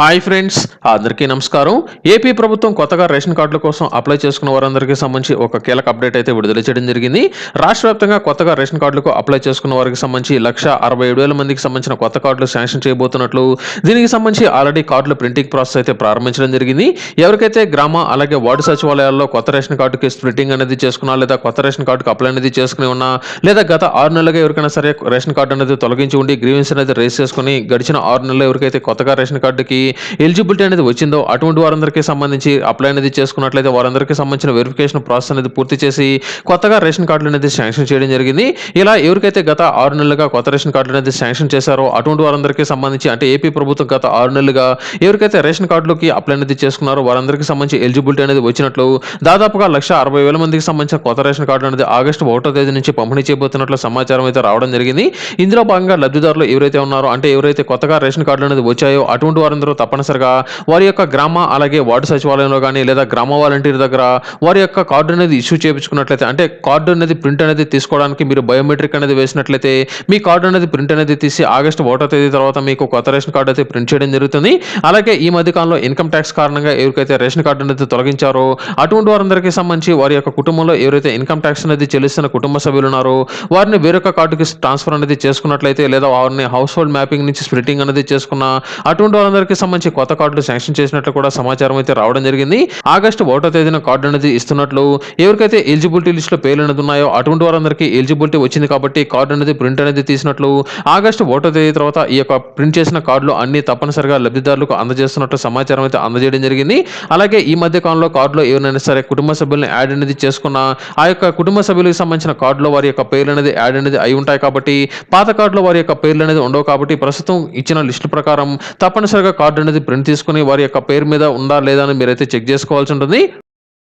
Hi friends అందరికీ నమస్కారం. AP ప్రభుత్వం కొత్తగా రేషన్ కార్డుల కోసం అప్లై చేసుకున్న వారందరికీ సంబంధించి ఒక కీలక అప్డేట్ అయితే విడుదల చేయడం జరిగింది. రాష్ట్ర వ్యాప్తంగా కొత్తగా రేషన్ కార్డులకు అప్లై చేసుకున్న వారికి సంబంధించి లక్ష అరవై ఏడు వేల మందికి సంబంధించిన కొత్త కార్డులు శాంక్షన్ చేయబోతున్నట్లు దీనికి సంబంధించి ఆల్రెడీ కార్డుల ప్రింటింగ్ ప్రాసెస్ అయితే ప్రారంభించడం జరిగింది. ఎవరికైతే గ్రామ అలాగే వార్డు సచివాలయాల్లో కొత్త రేషన్ కార్డుకి స్ప్లిట్టింగ్ అనేది చేసుకున్నా లేదా కొత్త రేషన్ కార్డుకి అప్లై అనేది చేసుకుని ఉన్నా లేదా గత ఆరు నెలలుగా ఎవరికైనా సరే రేషన్ కార్డు అనేది తొలగించి ఉండి గ్రీవెన్స్ అనేది రేస్ చేసుకుని గడిచిన ఆరు నెలలు ఎవరికైతే కొత్తగా రేషన్ కార్డుకి ఎలిజిబిలిటీ అనేది వచ్చిందో అటువంటి వారందరికీ సంబంధించి అప్లై అనేది చేసుకున్నట్లయితే వారందరికీ సంబంధించిన వెరిఫికేషన్ ప్రాసెస్ అనేది పూర్తి చేసి కొత్తగా రేషన్ కార్డులు అనేది శాంక్షన్ చేయడం జరిగింది. ఇలా ఎవరికైతే గత ఆరు నెలలుగా కొత్త రేషన్ కార్డులు అనేది శాంక్షన్ చేశారో అటువంటి వారందరికీ సంబంధించి అంటే ఏపీ ప్రభుత్వం గత ఆరు నెలలుగా ఎవరికైతే రేషన్ కార్డులకి అప్లై అనేది చేసుకున్నారో వారందరికీ సంబంధించి ఎలిజిబిలిటీ అనేది వచ్చినట్లు దాదాపుగా లక్ష అరవై వేల మందికి సంబంధించిన కొత్త రేషన్ కార్డు అనేది ఆగస్టు ఒకటో తేదీ నుంచి పంపిణీ చేయబోతున్నట్లు సమాచారం అయితే రావడం జరిగింది. ఇందులో భాగంగా లబ్ధిదారులు ఎవరైతే ఉన్నారో అంటే ఎవరైతే కొత్తగా రేషన్ కార్డులు అనేది వచ్చాయో అటువంటి వారందరూ తప్పనిసరిగా వారి యొక్క గ్రామ అలాగే వార్డు సచివాలయంలో కానీ లేదా గ్రామ వాలంటీర్ దగ్గర వారి యొక్క కార్డు అనేది ఇష్యూ చేయించుకున్నట్లయితే అంటే కార్డు అనేది ప్రింట్ అనేది తీసుకోవడానికి మీరు బయోమెట్రిక్ అనేది వేసినట్లయితే మీ కార్డు అనేది ప్రింట్ అనేది తీసి ఆగస్టు ఒకటో తేదీ తర్వాత మీకు కొత్త రేషన్ కార్డు అయితే ప్రింట్ చేయడం జరుగుతుంది. అలాగే ఈ మధ్య కాలంలో ఇన్కమ్ ట్యాక్స్ కారణంగా ఎవరికైతే రేషన్ కార్డు అనేది తొలగించారో అటువంటి వారందరికీ సంబంధించి వారి యొక్క కుటుంబంలో ఎవరైతే ఇన్కమ్ ట్యాక్స్ అనేది చెల్లిస్తున్న కుటుంబ సభ్యులు ఉన్నారో వారిని వేరొక కార్డుకి ట్రాన్స్ఫర్ అనేది చేసుకున్నట్లయితే లేదా వారిని హౌస్ హోల్డ్ మ్యాపింగ్ నుంచి స్ప్లిటింగ్ అనేది చేసుకున్న అటువంటి వారందరికీ సంబంధించి కొత్త కార్డులు శాంక్షన్ చేసినట్లు కూడా సమాచారం అయితే రావడం జరిగింది. ఆగస్టు ఒకటో తేదీన కార్డు అనేది ఇస్తున్నట్లు ఎవరికైతే ఎలిజిబిలిటీ లిస్టులో పేర్లు అనేది ఉన్నాయో అటువంటి వారందరికీ ఎలిజిబిలిటీ వచ్చింది కాబట్టి కార్డు అనేది ప్రింట్ అనేది తీసినట్లు ఆగస్టు ఒకటో తేదీ తర్వాత ఈ యొక్క ప్రింట్ చేసిన కార్డులు అన్ని తప్పనిసరిగా లబ్ధిదారులకు అందజేస్తున్నట్లు సమాచారం అయితే అందజేయడం జరిగింది. అలాగే ఈ మధ్య కాలంలో కార్డులో ఎవరైనా సరే కుటుంబ సభ్యులను యాడ్ అనేది చేసుకున్న ఆ యొక్క కుటుంబ సభ్యులకు సంబంధించిన కార్డులో వారి యొక్క పేర్లు అనేది యాడ్ అనేది అయి ఉంటాయి కాబట్టి పాత కార్డులో వారి యొక్క పేర్లు అనేది ఉండవు కాబట్టి ప్రస్తుతం ఇచ్చిన లిస్టు ప్రకారం తప్పనిసరిగా కార్డు కార్డు అనేది ప్రింట్ తీసుకుని వారి యొక్క పేరు మీద ఉందా లేదా అని మీరైతే చెక్ చేసుకోవాల్సి ఉంటుంది.